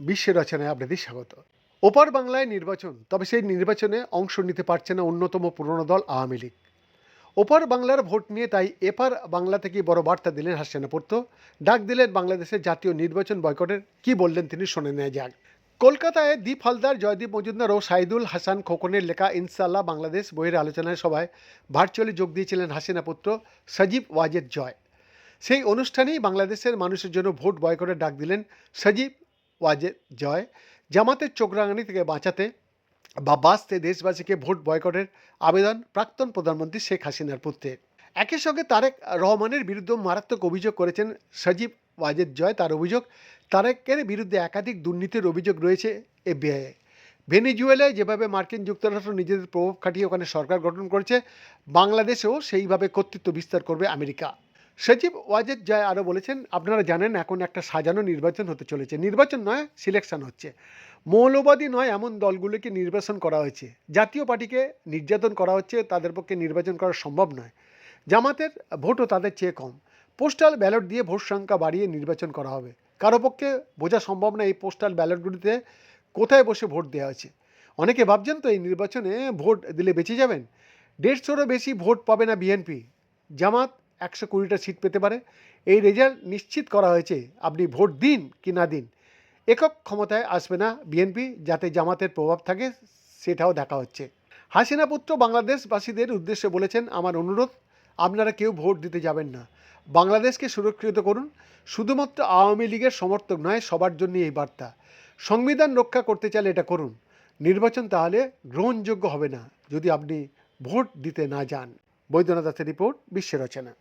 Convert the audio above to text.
বিশ্বের রচনায় আপনাদের স্বাগত। ওপার বাংলায় নির্বাচন, তবে সেই নির্বাচনে অংশ নিতে পারছে না অন্যতম পুরনো দল আওয়ামী লীগ। ওপার বাংলার ভোট নিয়ে তাই এপার বাংলা থেকে বড় বার্তা দিলেন হাসিনা পড়তো ডাক দিলেন বাংলাদেশের জাতীয় নির্বাচন বয়কটের, কি বললেন তিনি শুনে নেওয়া যাক। কলকাতায় দীপ হালদার, জয়দীপ মজুমদার ও সাইদুল হাসান খোকনের লেখা ইনশাল্লাহ বাংলাদেশ বইয়ের আলোচনায় সভায় ভার্চুয়ালি যোগ দিয়েছিলেন হাসিনা পুত্র সজীব ওয়াজেদ জয়। সেই অনুষ্ঠানেই বাংলাদেশের মানুষের জন্য ভোট বয়কটের ডাক দিলেন সজীব ওয়াজে জয়। জামাতের চোখরাঙানি থেকে বাঁচাতে বা বাঁচতে দেশবাসীকে ভোট বয়কটের আবেদন প্রাক্তন প্রধানমন্ত্রী শেখ হাসিনার পুত্রের একই সঙ্গে তারেক রহমানের বিরুদ্ধে মারাত্মক অভিযোগ করেছেন সজীব ওয়াজেদ জয়। তার অভিযোগ, তারেকের বিরুদ্ধে একাধিক দুর্নীতির অভিযোগ রয়েছে এফবিআই ভেনিজুয়েলায় যেভাবে মার্কিন যুক্তরাষ্ট্র নিজেদের প্রভাব খাটিয়ে ওখানে সরকার গঠন করেছে, বাংলাদেশেও সেইভাবে কর্তৃত্ব বিস্তার করবে আমেরিকা। সচিব ওয়াজেদ জয় আরও বলেছেন, আপনারা জানেন এখন একটা সাজানো নির্বাচন হতে চলেছে। নির্বাচন নয়, সিলেকশন হচ্ছে। মৌলবাদী নয়, এমন দলগুলোকে নির্বাচন করা হয়েছে। জাতীয় পার্টিকে নির্যাতন করা হচ্ছে, তাদের পক্ষে নির্বাচন করা সম্ভব নয়। জামাতের ভোটও তাদের চেয়ে কম। পোস্টাল ব্যালট দিয়ে ভোট সংখ্যা বাড়িয়ে নির্বাচন করা হবে। কারও পক্ষে বোঝা সম্ভব না এই পোস্টাল ব্যালটগুলিতে কোথায় বসে ভোট দেওয়া হয়েছে। অনেকে ভাবছেন তো এই নির্বাচনে ভোট দিলে বেঁচে যাবেন। দেড়শোরও বেশি ভোট পাবে না বিএনপি। জামাত একশো কুড়িটা সিট পেতে পারে। এই রেজাল্ট নিশ্চিত করা হয়েছে, আপনি ভোট দিন কি না দিন। একক ক্ষমতায় আসবে না বিএনপি যাতে জামাতের প্রভাব থাকে, সেটাও দেখা হচ্ছে। হাসিনা পুত্র বাংলাদেশবাসীদের উদ্দেশ্যে বলেছেন, আমার অনুরোধ, আপনারা কেউ ভোট দিতে যাবেন না। বাংলাদেশকে সুরক্ষিত করুন। শুধুমাত্র আওয়ামী লীগের সমর্থক নয়, সবার জন্য এই বার্তা। সংবিধান রক্ষা করতে চাইলে এটা করুন। নির্বাচন তাহলে গ্রহণযোগ্য হবে না, যদি আপনি ভোট দিতে না যান। বৈদ্যনাথ দাসের রিপোর্ট বিশ্ব রচনা।